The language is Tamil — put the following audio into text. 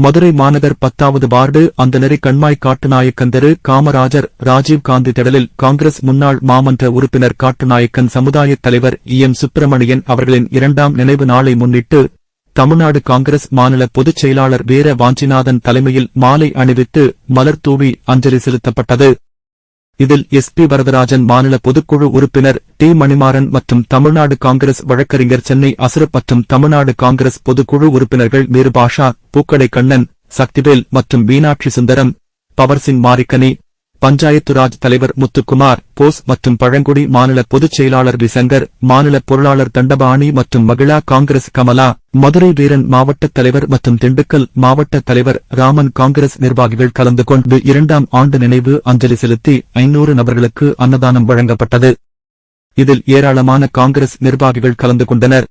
மதுரை மாநகர் பத்தாவது வார்டு அந்தனரி கண்மாய் காட்டுநாயக்கந்தரு காமராஜர் ராஜீவ் காந்தி திடலில் காங்கிரஸ் முன்னாள் மாமன்ற உறுப்பினர் காட்டுநாயக்கன் சமுதாயத் தலைவர் இ. எம். சுப்பிரமணியன் அவர்களின் இரண்டாம் நினைவு நாளை முன்னிட்டு தமிழ்நாடு காங்கிரஸ் மாநில பொதுச் செயலாளர் வீர வாஞ்சிநாதன் தலைமையில் மாலை அணிவித்து மலர் தூவி அஞ்சலி செலுத்தப்பட்டது. இதில் எஸ் பி வரதராஜன் மாநில பொதுக்குழு உறுப்பினர் டி மணிமாறன் மற்றும் தமிழ்நாடு காங்கிரஸ் வழக்கறிஞர் சென்னை அசுரப் மற்றும் தமிழ்நாடு காங்கிரஸ் பொதுக்குழு உறுப்பினர்கள் மீரு பாஷா பூக்கடை கண்ணன் சக்திவேல் மற்றும் மீனாட்சி சுந்தரம் பவர்சிங் மாரிக்கனி பஞ்சாயத்து ராஜ் தலைவர் முத்துக்குமார் போஸ் மற்றும் பழங்குடி மாநில பொதுச் செயலாளர் விசங்கர் மாநில பொருளாளர் தண்டபாணி மற்றும் மகிழா காங்கிரஸ் கமலா மதுரை வீரன் மாவட்ட தலைவர் மற்றும் திண்டுக்கல் மாவட்ட தலைவர் ராமன் காங்கிரஸ் நிர்வாகிகள் கலந்து கொண்டு இரண்டாம் ஆண்டு நினைவு அஞ்சலி செலுத்தி ஐநூறு நபர்களுக்கு அன்னதானம் வழங்கப்பட்டது. இதில் ஏராளமான காங்கிரஸ் நிர்வாகிகள் கலந்து கொண்டனர்.